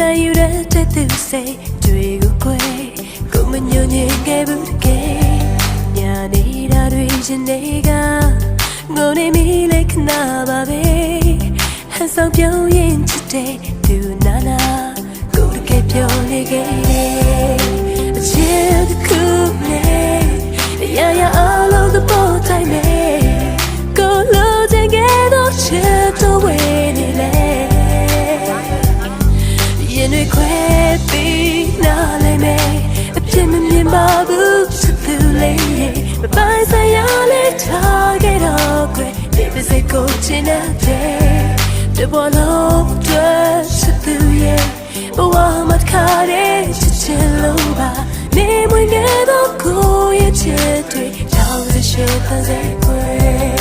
နိုင်ယူတဲ့တဲ့သူစိတ်တွေကိုခွဲကိုမညွန်ညင်ခဲ့ဘူးတကယ်ညာနေတာတွေရှင်တွေကငုံနေမိလေခဏပါပဲဟန်ဆောင်ပြောင်းရင်ချစ်တဲ့သူနာနာကိုတကယ်ပြောနေခဲ့တယ်အချစ်တစ်ခုနဲ့ရရအလုံးသဘောတိုင်းနဲ့ကိုလိုချင်ခဲ့တော့ချစ်တော့ တွေခွဲပြီးနားလဲမယ်အပြစ်မမြင်ပါဘူးချစ်သူလေးရဲ့မပိုင်ဆိုင်ရလဲထားခဲ့တော့ခွဲဒီပစိတ်ကိုချင်တဲ့တဘောလုံးတွေ့ချစ်သူရဲ့ဘဝမှာတစ်ခါတည်းချစ်ချင်လို့ပါနေမွေငယ်တော့ကိုရဲ့ချစ်တွေတောင်းစရှိတဲ့